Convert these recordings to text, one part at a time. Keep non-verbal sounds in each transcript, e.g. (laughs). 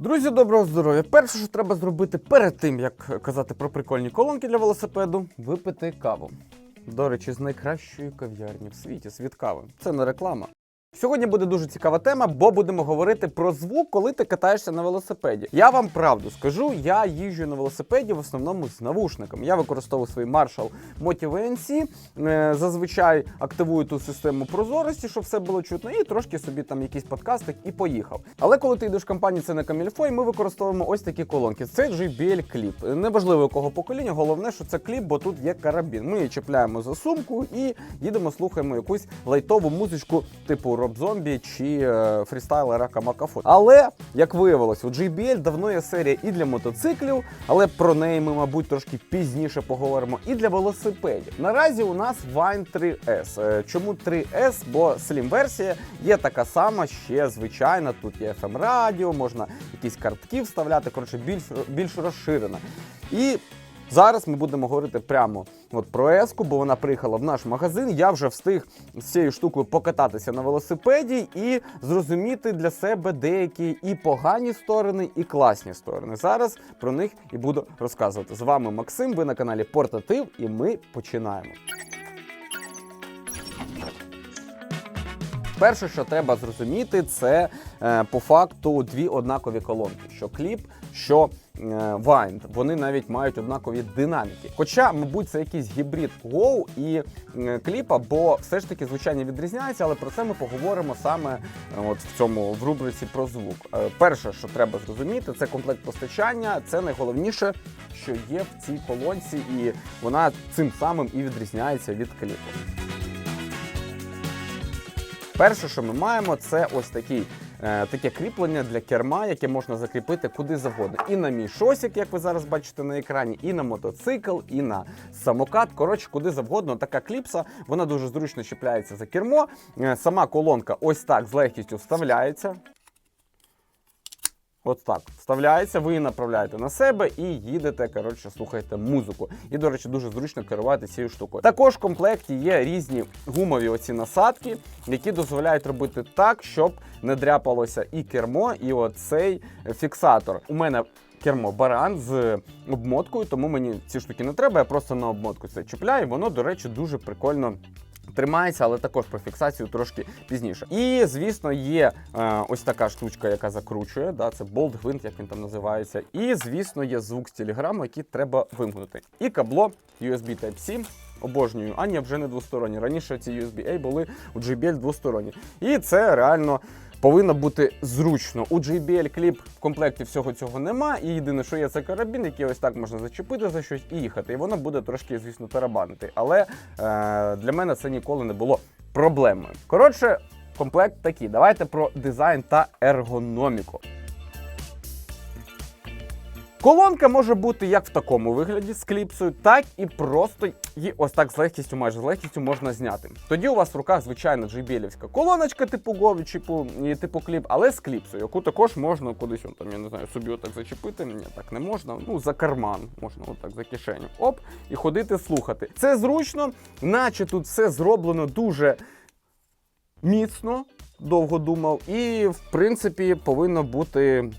Друзі, доброго здоров'я! Перше, що треба зробити перед тим, як казати про прикольні колонки для велосипеду, випити каву. До речі, з найкращої кав'ярні в світі світ кави. Це не реклама. Сьогодні буде дуже цікава тема, бо будемо говорити про звук, коли ти катаєшся на велосипеді. Я вам правду скажу, я їжджу на велосипеді в основному з навушниками. Я використовую свій Marshall Motive е, зазвичай активую ту систему прозорості, щоб все було чутно, і трошки собі там якийсь подкастик і поїхав. Але коли ти йдеш в компанії, це не Камільфой, ми використовуємо ось такі колонки. Це JBL кліп. Неважливо якого покоління, головне, що це кліп, бо тут є карабін. Ми її чіпляємо за сумку і їдемо, слухаємо якусь лайтову музичку, типу Роб Зомбі чи фрістайлера Камакафон. Але як виявилось, у JBL давно є серія і для мотоциклів, але про неї ми, мабуть, трошки пізніше поговоримо. І для велосипедів. Наразі у нас Vine 3S. Е, Чому 3S? Бо Slim версія є така сама, ще звичайна. Тут є FM радіо, можна якісь картки вставляти. Коротше, більш більш розширена. І Зараз ми будемо говорити прямо от про еску, бо вона приїхала в наш магазин. Я вже встиг з цією штукою покататися на велосипеді і зрозуміти для себе деякі і погані сторони, і класні сторони. Зараз про них і буду розказувати. З вами Максим. Ви на каналі Портатив, і ми починаємо. Перше, що треба зрозуміти, це е, по факту дві однакові колонки: що кліп, що Wind. Вони навіть мають однакові динаміки. Хоча, мабуть, це якийсь гібрид Go і е, кліпа, бо все ж таки звучання відрізняється, але про це ми поговоримо саме е, от в цьому в рубриці про звук. Е, перше, що треба зрозуміти, це комплект постачання. Це найголовніше, що є в цій колонці, і вона цим самим і відрізняється від кліпу. Перше, що ми маємо, це ось такий. Е, Таке кріплення для керма, яке можна закріпити куди завгодно. І на мій шосік, як ви зараз бачите на екрані, і на мотоцикл, і на самокат. Коротше, куди завгодно. Така кліпса, вона дуже зручно чіпляється за кермо. Е, Сама колонка ось так з легкістю вставляється. От так вставляється, ви її направляєте на себе і їдете, коротше, слухаєте музику. І, до речі, дуже зручно керувати цією штукою. Також в комплекті є різні гумові оці насадки, які дозволяють робити так, щоб не дряпалося і кермо, і оцей фіксатор. У мене кермо баран з обмоткою, тому мені ці штуки не треба. Я просто на обмотку це чіпляю. Воно, до речі, дуже прикольно. Тримається, але також про фіксацію трошки пізніше. І звісно, є е, ось така штучка, яка закручує. Да, це болт гвинт, як він там називається. І звісно, є звук з телеграму, який треба вимкнути. І кабло USB Type-C. Обожнюю, а ні, вже не двосторонні. Раніше ці USB-A були у JBL двосторонні. І це реально повинно бути зручно. У JBL кліп в комплекті всього цього нема. І єдине, що є, це карабін, який ось так можна зачепити за щось і їхати. І воно буде трошки, звісно, тарабанити. Але е, для мене це ніколи не було проблемою. Коротше, комплект такий. Давайте про дизайн та ергономіку. Колонка може бути як в такому вигляді з кліпсою, так і просто її ось так з легкістю, майже з легкістю можна зняти. Тоді у вас в руках звичайна JBL-івська колоночка, типу Go, типу, типу кліп, але з кліпсою, яку також можна кудись, он, там, я не знаю, собі отак зачепити. Ні, так не можна. Ну, за карман, можна отак за кишеню. Оп, і ходити слухати. Це зручно, наче тут все зроблено дуже міцно, довго думав, і в принципі повинно бути.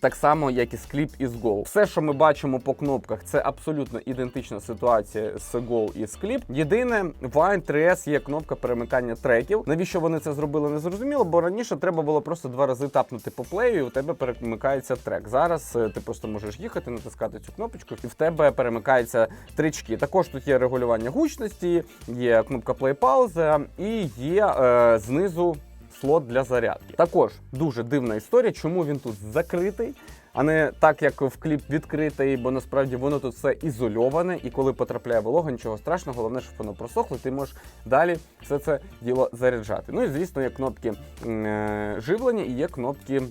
Так само, як і з кліп із Go. Все, що ми бачимо по кнопках, це абсолютно ідентична ситуація з Go і з кліп. Єдине, в Vine 3S є кнопка перемикання треків. Навіщо вони це зробили, не зрозуміло, бо раніше треба було просто два рази тапнути по плею, і у тебе перемикається трек. Зараз е, ти просто можеш їхати, натискати цю кнопочку, і в тебе перемикаються трички. Також тут є регулювання гучності, є кнопка play пауза і є е, знизу слот для зарядки. Також дуже дивна історія, чому він тут закритий. А не так, як в кліп відкритий, бо насправді воно тут все ізольоване, і коли потрапляє волога, нічого страшного, головне, щоб воно просохло, ти можеш далі все це діло заряджати. Ну і звісно, є кнопки е, живлення і є кнопки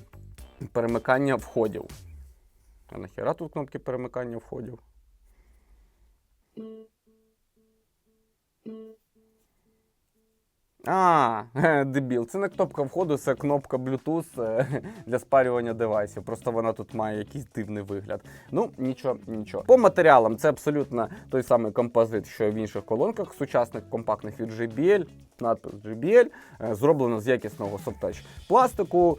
перемикання входів. А нахіра тут кнопки перемикання входів? А, (laughs) дебіл. Це не кнопка входу, це кнопка Bluetooth е, (laughs) для спарювання девайсів. Просто вона тут має якийсь дивний вигляд. Ну, нічого, нічого. По матеріалам це абсолютно той самий композит, що в інших колонках сучасних компактних від JBL. Надпис JBL. е, Зроблено з якісного софтач пластику.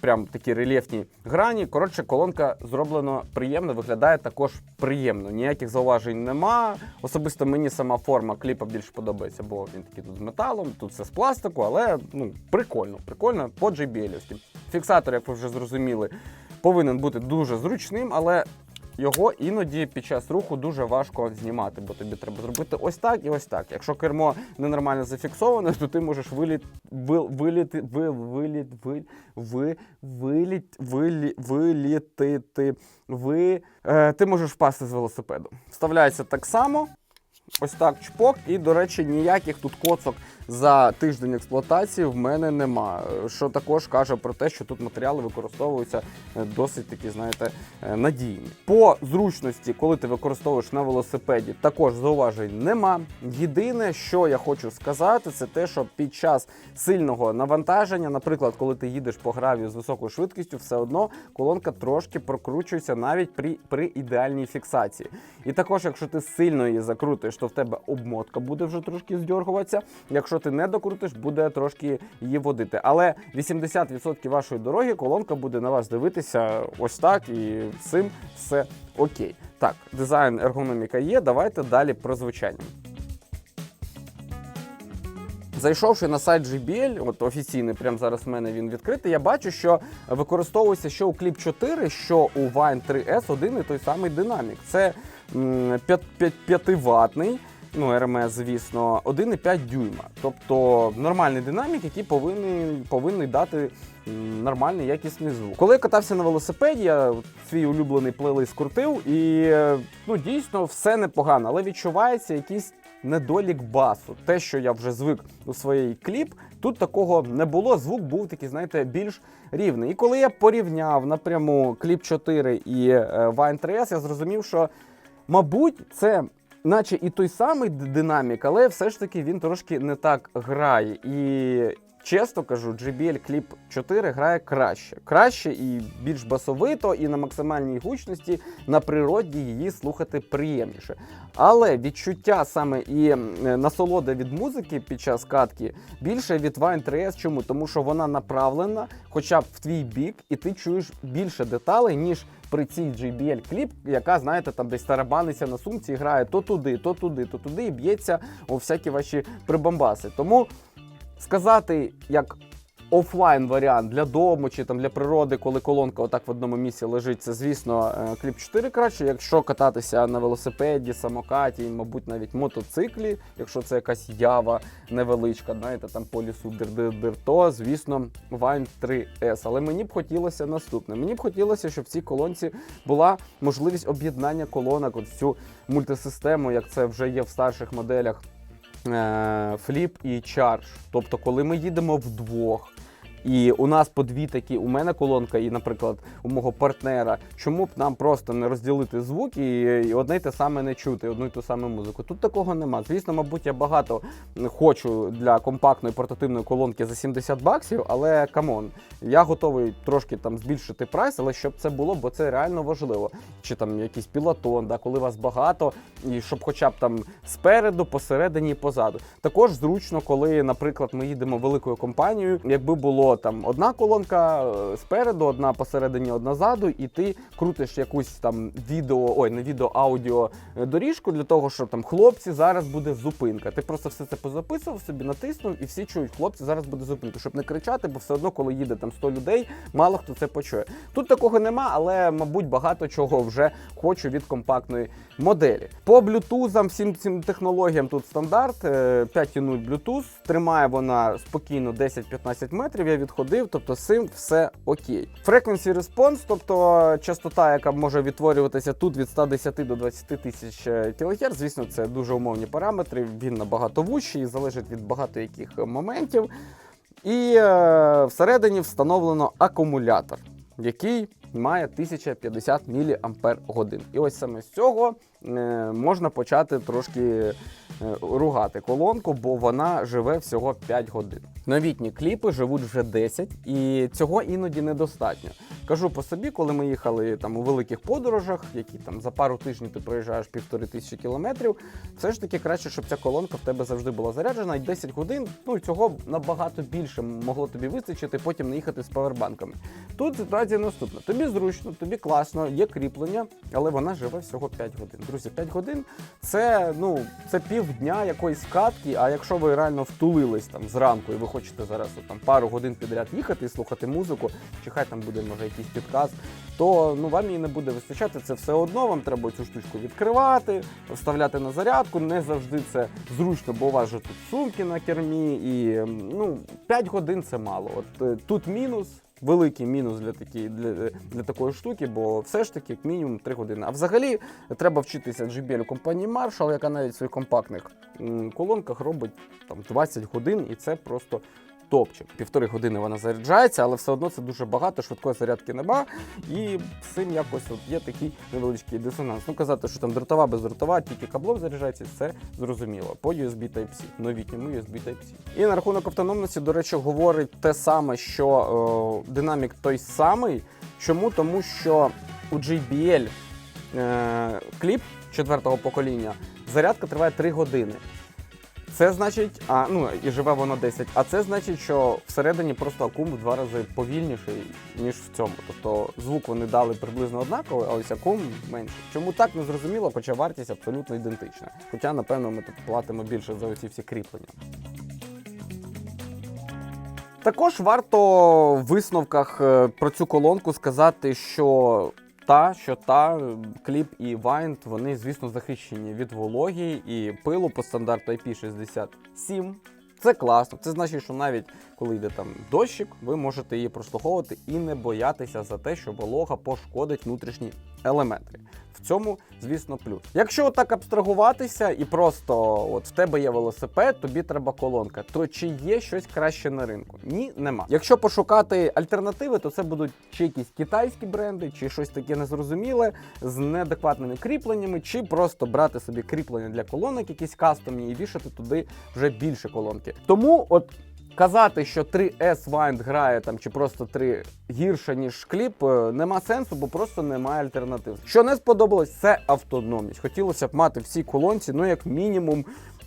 Прям такі рельєфні грані. Коротше, колонка зроблена приємно, виглядає також приємно. Ніяких зауважень нема. Особисто мені сама форма кліпа більше подобається, бо він такий тут з металом, тут все з пластику, але ну прикольно, прикольно по JBL. Фіксатор, як ви вже зрозуміли, повинен бути дуже зручним, але його іноді під час руху дуже важко знімати, бо тобі треба зробити ось так і ось так. Якщо кермо ненормально зафіксоване, то ти можеш виліт, вил, виліти, ви, виліт, ви, ви, виліт, вилі, е, ти можеш впасти з велосипеду. Вставляється так само. Ось так чпок, і, до речі, ніяких тут коцок за тиждень експлуатації в мене нема. Що також каже про те, що тут матеріали використовуються е, досить такі, знаєте, е, надійні. По зручності, коли ти використовуєш на велосипеді, також зауважень нема. Єдине, що я хочу сказати, це те, що під час сильного навантаження, наприклад, коли ти їдеш по гравію з високою швидкістю, все одно колонка трошки прокручується навіть при, при ідеальній фіксації. І також, якщо ти сильно її закрутиш, то в тебе обмотка буде вже трошки здьоргуватися. Якщо ти не докрутиш, буде трошки її водити. Але 80% вашої дороги колонка буде на вас дивитися ось так, і цим все окей. Так, дизайн, ергономіка є. Давайте далі про звучання. Зайшовши на сайт JBL, от офіційний, прямо зараз в мене він відкритий, я бачу, що використовується що у Clip 4, що у Vine 3S один і той самий динамік. Це 5-ваттний, ну РМС, звісно, 1,5 дюйма. Тобто нормальний динамік, який повинен, повинен дати нормальний якісний звук. Коли я катався на велосипеді, я свій улюблений плейлист крутив, і е, ну дійсно все непогано, але відчувається якийсь недолік басу. Те, що я вже звик у своїй кліп, тут такого не було. Звук був такий, знаєте, більш рівний. І коли я порівняв напряму кліп 4 і е, Vine 3S, я зрозумів, що, мабуть, це. Наче і той самий динамік, але все ж таки він трошки не так грає. І чесно кажу, JBL Clip 4 грає краще. Краще і більш басовито, і на максимальній гучності на природі її слухати приємніше. Але відчуття саме і насолода від музики під час катки більше від Vine 3S. Чому? Тому що вона направлена хоча б в твій бік, і ти чуєш більше деталей, ніж при цій JBL кліп, яка, знаєте, там десь тарабаниться на сумці і грає то туди, то туди, то туди, і б'ється у всякі ваші прибамбаси. Тому сказати, як офлайн варіант для дому чи там для природи, коли колонка отак в одному місці лежить, це звісно е, кліп 4 краще. Якщо кататися на велосипеді, самокаті, мабуть, навіть мотоциклі, якщо це якась ява невеличка, знаєте, там по лісу дир-дир-дир, то звісно Vine 3S. Але мені б хотілося наступне. Мені б хотілося, щоб в цій колонці була можливість об'єднання колонок, от в цю мультисистему, як це вже є в старших моделях фліп і чардж. Тобто, коли ми їдемо вдвох. І у нас по дві такі, у мене колонка, і, наприклад, у мого партнера. Чому б нам просто не розділити звук і, і одне й те саме не чути, одну й ту саму музику? Тут такого нема. Звісно, мабуть, я багато хочу для компактної портативної колонки за 70 баксів, але камон, я готовий трошки там збільшити прайс, але щоб це було, бо це реально важливо. Чи там якийсь пілотон, да, коли вас багато, і щоб хоча б там спереду, посередині і позаду. Також зручно, коли, наприклад, ми їдемо великою компанією, якби було там одна колонка е, спереду, одна посередині, одна ззаду, і ти крутиш якусь там відео, ой, не відео, аудіо е, доріжку для того, щоб там хлопці зараз буде зупинка. Ти просто все це позаписував собі, натиснув, і всі чують, хлопці, зараз буде зупинка, щоб не кричати, бо все одно, коли їде там 100 людей, мало хто це почує. Тут такого нема, але мабуть багато чого вже хочу від компактної моделі. По блютузам, всім цим технологіям тут стандарт е, 5.0 Bluetooth. Тримає вона спокійно 10-15 метрів. Я відходив, тобто з цим все окей. Frequency response, тобто частота, яка може відтворюватися тут від 110 до 20 тисяч кГц. Звісно, це дуже умовні параметри. Він набагато вущий, залежить від багато яких моментів. І е, всередині встановлено акумулятор, який має 1050 мАч. І ось саме з цього е, можна почати трошки е, ругати колонку, бо вона живе всього 5 годин. Новітні кліпи живуть вже 10, і цього іноді недостатньо. Кажу по собі, коли ми їхали там у великих подорожах, які там за пару тижнів ти проїжджаєш півтори тисячі кілометрів, все ж таки краще, щоб ця колонка в тебе завжди була заряджена, і 10 годин ну цього набагато більше могло тобі вистачити, потім не їхати з павербанками. Тут ситуація наступна: тобі зручно, тобі класно, є кріплення, але вона живе всього 5 годин. Друзі, 5 годин це ну це півдня якоїсь катки. А якщо ви реально втулились там зранку і ви хочете зараз от, там пару годин підряд їхати і слухати музику, чи хай там буде може якийсь підказ, то ну вам її не буде вистачати. Це все одно. Вам треба цю штучку відкривати, вставляти на зарядку. Не завжди це зручно, бо у вас же тут сумки на кермі, і ну 5 годин це мало. От е, тут мінус. Великий мінус для такі, для, для такої штуки, бо все ж таки як мінімум 3 години. А взагалі треба вчитися JBL у компанії Marshall, яка навіть в своїх компактних колонках робить там 20 годин, і це просто топчик. Півтори години вона заряджається, але все одно це дуже багато, швидкої зарядки нема. І з цим якось от є такий невеличкий дисонанс. Ну казати, що там дротова, бездротова, тільки каблом заряджається, це зрозуміло. По USB Type-C, новітньому USB Type-C. І на рахунок автономності, до речі, говорить те саме, що е, динамік той самий. Чому? Тому що у JBL е, кліп четвертого покоління зарядка триває 3 години. Це значить, а ну і живе воно 10. А це значить, що всередині просто акум в два рази повільніший, ніж в цьому. Тобто звук вони дали приблизно однаковий, а ось акум менший. Чому так не зрозуміло, хоча вартість абсолютно ідентична. Хоча, напевно, ми тут платимо більше за оці всі кріплення. Також варто в висновках е, про цю колонку сказати, що та, що та кліп і Вайнд, вони, звісно, захищені від вологі і пилу по стандарту IP67. Це класно. Це значить, що навіть коли йде там дощик, ви можете її прослуховувати і не боятися за те, що волога пошкодить внутрішні елементи. В цьому, звісно, плюс. Якщо так абстрагуватися і просто от в тебе є велосипед, тобі треба колонка, то чи є щось краще на ринку? Ні, нема. Якщо пошукати альтернативи, то це будуть чи якісь китайські бренди, чи щось таке незрозуміле з неадекватними кріпленнями, чи просто брати собі кріплення для колонок, якісь кастомні, і вішати туди вже більше колонки. Тому от. Казати, що 3S Wind грає там чи просто 3 гірше, ніж кліп, е, нема сенсу, бо просто немає альтернатив. Що не сподобалось, це автономність. Хотілося б мати всі колонці, ну як мінімум.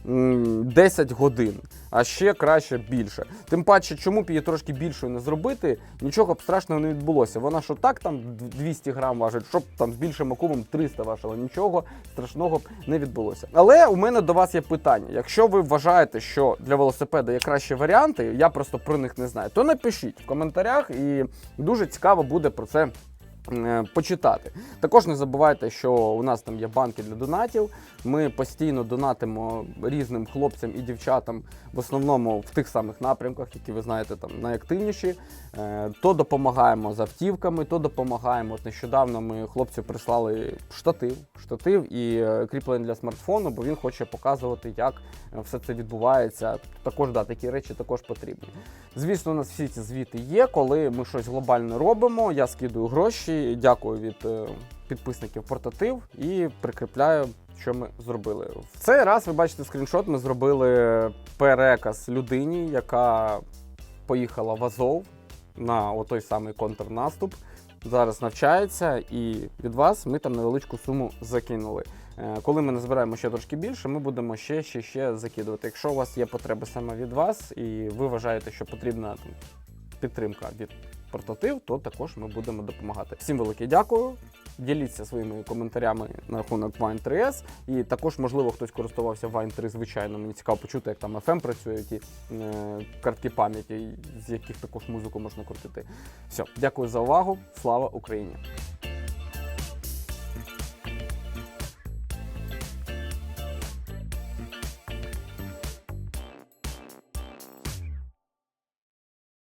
М, 10 годин, а ще краще більше. Тим паче, чому б її трошки більшою не зробити, нічого б страшного не відбулося. Вона що так там 200 грам важить, щоб там з більшим акумом 300 важила, нічого страшного б не відбулося. Але у мене до вас є питання. Якщо ви вважаєте, що для велосипеда є кращі варіанти, я просто про них не знаю, то напишіть в коментарях, і дуже цікаво буде про це. Е, Почитати. Також не забувайте, що у нас там є банки для донатів. Ми постійно донатимо різним хлопцям і дівчатам, в основному в тих самих напрямках, які ви знаєте, там найактивніші. Е, То допомагаємо з автівками, то допомагаємо. Нещодавно ми хлопцю прислали штатив, штатив і е, кріплення для смартфону, бо він хоче показувати, як все це відбувається. Також да, такі речі також потрібні. Звісно, у нас всі ці звіти є. Коли ми щось глобальне робимо, я скидую гроші, дякую від е, підписників портатив і прикріпляю. Що ми зробили в цей раз? Ви бачите скріншот. Ми зробили переказ людині, яка поїхала в Азов на той самий контрнаступ. Зараз навчається, і від вас ми там невеличку суму закинули. Е, Коли ми назбираємо ще трошки більше, ми будемо ще ще ще закидувати. Якщо у вас є потреба саме від вас, і ви вважаєте, що потрібна там, підтримка від портатив, то також ми будемо допомагати. Всім велике дякую. Діліться своїми коментарями на рахунок Vine 3S. І також, можливо, хтось користувався Vine 3 звичайно. Мені цікаво почути, як там FM працює, ті е, картки пам'яті, з яких також музику можна крутити. Все, дякую за увагу. Слава Україні!